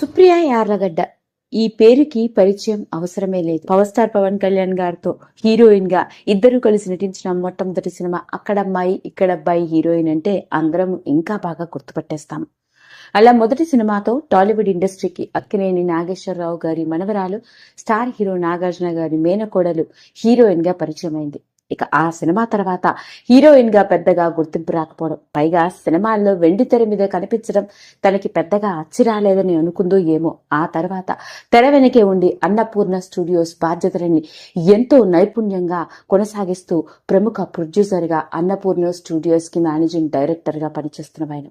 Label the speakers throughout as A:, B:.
A: సుప్రియ యార్లగడ్డ. ఈ పేరుకి పరిచయం అవసరమే లేదు. పవర్ స్టార్ పవన్ కళ్యాణ్ గారితో హీరోయిన్గా ఇద్దరు కలిసి నటించిన మొట్టమొదటి సినిమా అక్కడమ్మాయి ఇక్కడబ్బాయి హీరోయిన్ అంటే అందరం ఇంకా బాగా గుర్తుపట్టేస్తాం. అలా మొదటి సినిమాతో టాలీవుడ్ ఇండస్ట్రీకి అక్కినేని నాగేశ్వరరావు గారి మనవరాలు స్టార్ హీరో నాగార్జున గారి మేనకోడలు హీరోయిన్గా పరిచయమైంది. ఇక ఆ సినిమా తర్వాత హీరోయిన్గా పెద్దగా గుర్తింపు రాకపోవడం పైగా సినిమాల్లో వెండి తెర మీద కనిపించడం తనకి పెద్దగా అచ్చిరాలేదని అనుకుందో ఏమో. ఆ తర్వాత తెర వెనకే ఉండి అన్నపూర్ణ స్టూడియోస్ బాధ్యతలని ఎంతో నైపుణ్యంగా కొనసాగిస్తూ ప్రముఖ ప్రొడ్యూసర్గా అన్నపూర్ణ స్టూడియోస్కి మేనేజింగ్ డైరెక్టర్గా పనిచేస్తున్న ఆయన.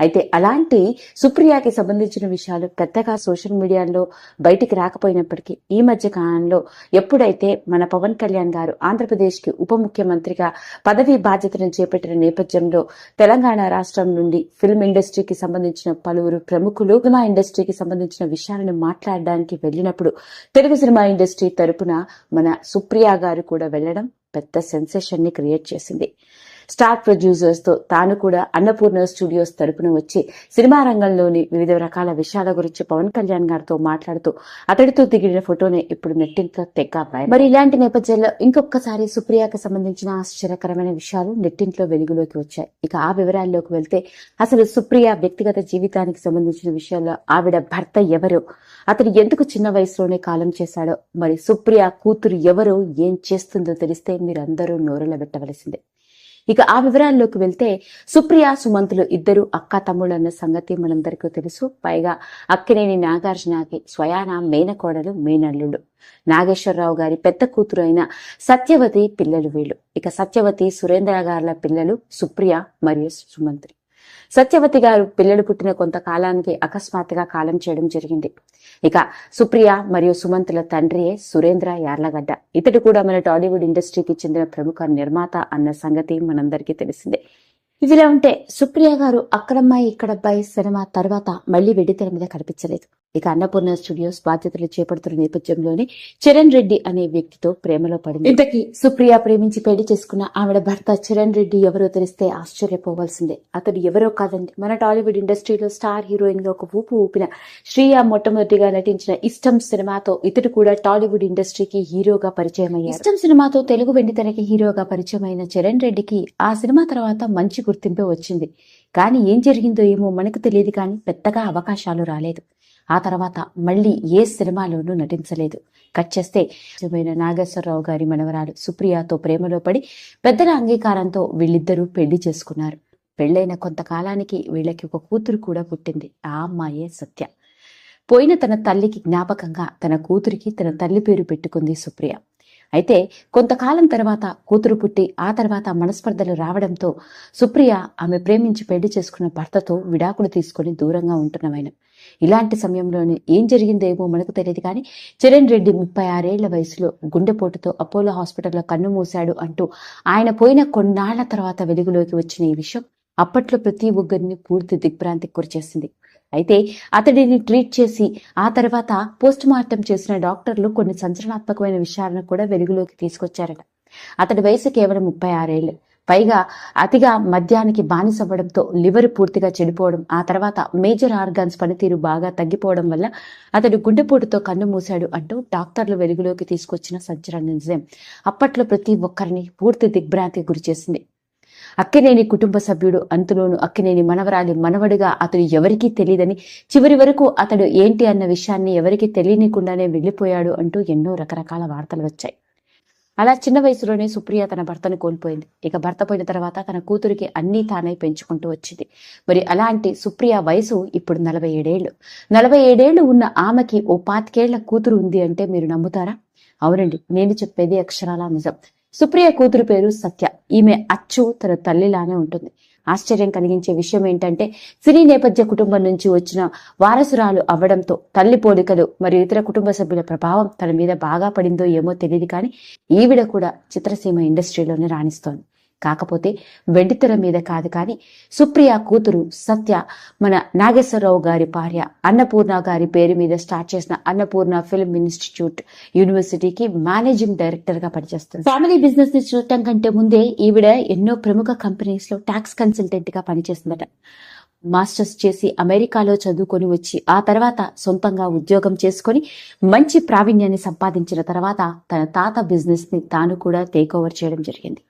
A: అయితే అలాంటి సుప్రియాకి సంబంధించిన విషయాలు పెద్దగా సోషల్ మీడియాలో బయటికి రాకపోయినప్పటికీ ఈ మధ్య కాలంలో ఎప్పుడైతే మన పవన్ కళ్యాణ్ గారు ఆంధ్రప్రదేశ్కి ఉప ముఖ్యమంత్రిగా పదవీ బాధ్యతను చేపట్టిన నేపథ్యంలో తెలంగాణ రాష్ట్రం నుండి ఫిల్మ్ ఇండస్ట్రీకి సంబంధించిన పలువురు ప్రముఖులు సినిమా ఇండస్ట్రీకి సంబంధించిన విషయాలను మాట్లాడడానికి వెళ్ళినప్పుడు తెలుగు సినిమా ఇండస్ట్రీ తరపున మన సుప్రియా గారు కూడా వెళ్ళడం పెద్ద సెన్సేషన్ని క్రియేట్ చేసింది. స్టార్ ప్రొడ్యూసర్స్తో తాను కూడా అన్నపూర్ణ స్టూడియోస్ తరపున వచ్చి సినిమా రంగంలోని వివిధ రకాల విషయాల గురించి పవన్ కళ్యాణ్ గారితో మాట్లాడుతూ అతడితో దిగిన ఫోటోనే ఇప్పుడు నెట్టింట్లో తెగ్గాపాయి మరి ఇలాంటి నేపథ్యంలో ఇంకొకసారి సుప్రియాకి సంబంధించిన ఆశ్చర్యకరమైన విషయాలు నెట్టింట్లో వెలుగులోకి వచ్చాయి. ఇక ఆ వివరాల్లోకి వెళ్తే అసలు సుప్రియ వ్యక్తిగత జీవితానికి సంబంధించిన విషయాల్లో ఆవిడ భర్త ఎవరు? అతను ఎందుకు చిన్న వయసులోనే కాలం చేశాడో మరి సుప్రియ కూతురు ఎవరు ఏం చేస్తుందో తెలిస్తే మీరందరూ నోరెల పెట్టవలసిందే ఇక ఆ వివరాల్లోకి వెళ్తే సుప్రియ సుమంతులు ఇద్దరు అక్క తమ్ముళ్ళు అన్న సంగతి మనందరికీ తెలుసు. పైగా అక్కినేని నాగార్జునకి స్వయాన మేనకోడలు మేనల్లుడు. నాగేశ్వరరావు గారి పెద్ద కూతురు అయిన సత్యవతి పిల్లలు వీళ్ళు. ఇక సత్యవతి సురేంద్ర గారుల పిల్లలు సుప్రియ మరియు సుమంత్రి. సత్యవతి గారు పిల్లలు పుట్టిన కొంతకాలానికి అకస్మాత్తుగా కాలం చేయడం జరిగింది. ఇక సుప్రియ మరియు సుమంతుల తండ్రియే సురేంద్ర యార్లగడ్డ. ఇతడు కూడా మన టాలీవుడ్ ఇండస్ట్రీకి చెందిన ప్రముఖ నిర్మాత అన్న సంగతి మనందరికీ తెలిసిందే. ఇదిలా ఉంటే సుప్రియ గారు అక్కడమ్మాయి ఇక్కడబ్బాయి సినిమా తర్వాత మళ్ళీ వెడితెర మీద కనిపించలేదు. ఇక అన్నపూర్ణ స్టూడియోస్ బాధ్యతలు చేపడుతున్న నేపథ్యంలోనే చరణ్ రెడ్డి అనే వ్యక్తితో ప్రేమలో పడింది. ఇంతకీ సుప్రియ ప్రేమించి పెళ్ళి చేసుకున్న ఆవిడ భర్త చరణ్ రెడ్డి ఎవరో తెలిస్తే ఆశ్చర్యపోవాల్సిందే. అతడు ఎవరో కాదండి. మన టాలీవుడ్ ఇండస్ట్రీలో స్టార్ హీరోయిన్గా ఒక ఊపు ఊపిన శ్రీయ మొట్టమొదటిగా నటించిన ఇష్టం సినిమాతో ఇతడు కూడా టాలీవుడ్ ఇండస్ట్రీకి హీరోగా పరిచయం అయ్యారు ఇష్టం సినిమాతో తెలుగు వెండితెరకి హీరోగా పరిచయం అయిన చరణ్ రెడ్డికి ఆ సినిమా తర్వాత మంచి గుర్తింపే వచ్చింది. కానీ ఏం జరిగిందో ఏమో మనకు తెలియదు కానీ పెద్దగా అవకాశాలు రాలేదు. ఆ తర్వాత మళ్ళీ ఏ సినిమాలోనూ నటించలేదు. కట్ చేస్తే నిజమైన నాగేశ్వరరావు గారి మనవరాలు సుప్రియతో ప్రేమలో పడి పెద్దల అంగీకారంతో వీళ్ళిద్దరూ పెళ్ళి చేసుకున్నారు. పెళ్ళైన కొంతకాలానికి వీళ్ళకి ఒక కూతురు కూడా పుట్టింది. ఆ అమ్మాయే సత్య. పోయిన తన తల్లికి జ్ఞాపకంగా తన కూతురికి తన తల్లి పేరు పెట్టుకుంది సుప్రియ. అయితే కొంతకాలం తర్వాత కూతురు పుట్టి ఆ తర్వాత మనస్పర్ధలు రావడంతో సుప్రియ ఆమె ప్రేమించి పెళ్ళి చేసుకున్న భర్తతో విడాకులు తీసుకొని దూరంగా ఉంటున్నవైన ఇలాంటి సమయంలోనే ఏం జరిగిందేమో మనకు తెలియదు కానీ చరణ్ రెడ్డి ముప్పై ఆరేళ్ళ వయసులో గుండెపోటుతో అపోలో హాస్పిటల్లో కన్ను మూశాడు అంటూ ఆయన పోయిన కొన్నాళ్ళ తర్వాత వెలుగులోకి వచ్చిన ఈ విషయం అప్పట్లో ప్రతి ఒక్కరిని పూర్తి దిగ్భ్రాంతికి గురిచేసింది. అయితే అతడిని ట్రీట్ చేసి ఆ తర్వాత పోస్ట్ మార్టం చేసిన డాక్టర్లు కొన్ని సంచలనాత్మకమైన విషయాలను కూడా వెలుగులోకి తీసుకొచ్చారట. అతడి వయసు కేవలం ముప్పై ఆరేళ్ళు. పైగా అతిగా మద్యానికి బానిసవ్వడంతో లివర్ పూర్తిగా చెడిపోవడం ఆ తర్వాత మేజర్ ఆర్గాన్స్ పనితీరు బాగా తగ్గిపోవడం వల్ల అతడు గుండెపోటుతో కన్ను మూశాడు అంటూ డాక్టర్లు వెలుగులోకి తీసుకొచ్చిన సంచలన నిజం. అప్పట్లో ప్రతి ఒక్కరిని పూర్తి దిగ్భ్రాంతికి గురిచేసింది. అక్కినేని కుటుంబ సభ్యుడు అంతులోను అక్కినేని మనవరాలి మనవడిగా అతడు ఎవరికీ తెలియదని చివరి వరకు అతడు ఏంటి అన్న విషయాన్ని ఎవరికీ తెలియనికుండానే వెళ్ళిపోయాడు అంటూ ఎన్నో రకరకాల వార్తలు వచ్చాయి. అలా చిన్న వయసులోనే సుప్రియ తన భర్తను కోల్పోయింది. ఇక భర్త పోయిన తర్వాత తన కూతురికి అన్నీ తానే పెంచుకుంటూ వచ్చింది. మరి అలాంటి సుప్రియ వయసు ఇప్పుడు నలభై ఏడేళ్ళు నలభై ఏడేళ్ళు ఉన్న ఆమెకి ఓ పాతికేళ్ళ కూతురు ఉంది అంటే మీరు నమ్ముతారా? అవునండి నేను చెప్పేది అక్షరాల నిజం. సుప్రియ కూతురు పేరు సత్య. ఈమె అచ్చు తన తల్లిలానే ఉంటుంది. ఆశ్చర్యం కలిగించే విషయం ఏంటంటే సినీ నేపథ్య కుటుంబం నుంచి వచ్చిన వారసురాలు అవ్వడంతో తల్లి పోలికలు మరియు ఇతర కుటుంబ సభ్యుల ప్రభావం తన మీద బాగా పడిందో ఏమో తెలియదు కానీ ఈవిడ కూడా చిత్రసీమ ఇండస్ట్రీలోనే రాణిస్తోంది. కాకపోతే వెండితెర మీద కాదు కానీ సుప్రియ కూతురు సత్య మన నాగేశ్వరరావు గారి భార్య అన్నపూర్ణ గారి పేరు మీద స్టార్ట్ చేసిన అన్నపూర్ణ ఫిల్మ్ ఇన్స్టిట్యూట్ యూనివర్సిటీకి మేనేజింగ్ డైరెక్టర్గా పనిచేస్తుంది. ఫ్యామిలీ బిజినెస్ని చూడటం కంటే ముందే ఈవిడ ఎన్నో ప్రముఖ కంపెనీస్లో ట్యాక్స్ కన్సల్టెంట్గా పనిచేస్తుందట. మాస్టర్స్ చేసి అమెరికాలో చదువుకొని వచ్చి ఆ తర్వాత సొంతంగా ఉద్యోగం చేసుకొని మంచి ప్రావీణ్యాన్ని సంపాదించిన తర్వాత తన తాత బిజినెస్ని తాను కూడా టేక్ ఓవర్ చేయడం జరిగింది.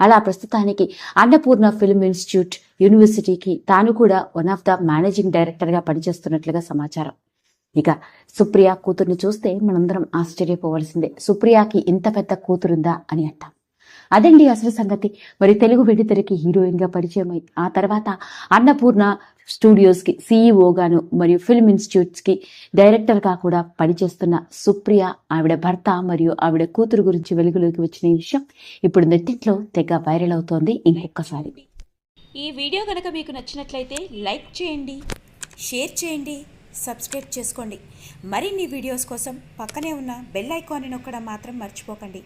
A: అలా ప్రస్తుతానికి అన్నపూర్ణ ఫిల్మ్ ఇన్స్టిట్యూట్ యూనివర్సిటీకి తాను కూడా వన్ ఆఫ్ ద మేనేజింగ్ డైరెక్టర్గా పనిచేస్తున్నట్లుగా సమాచారం. ఇక సుప్రియ కూతుర్ని చూస్తే మనందరం ఆశ్చర్యపోవలసిందే. సుప్రియకి ఇంత పెద్ద కూతురుందా అని అంటాం. అదండి అసలు సంగతి. మరి తెలుగు వెండితెరకి హీరోయిన్గా పరిచయమై ఆ తర్వాత అన్నపూర్ణ స్టూడియోస్కి సీఈఓగాను మరియు ఫిల్మ్ ఇన్స్టిట్యూట్స్కి డైరెక్టర్గా కూడా పనిచేస్తున్న సుప్రియ ఆవిడ భర్త మరియు ఆవిడ కూతురు గురించి వెలుగులోకి వచ్చిన ఈ విషయం ఇప్పుడు నెట్టింట్లో తెగ వైరల్ అవుతోంది ఇంకొకసారి.
B: ఈ వీడియో కనుక మీకు నచ్చినట్లయితే లైక్ చేయండి షేర్ చేయండి సబ్స్క్రైబ్ చేసుకోండి. మరిన్ని వీడియోస్ కోసం పక్కనే ఉన్న బెల్ ఐకాన్ని నొక్కడం మాత్రం మర్చిపోకండి.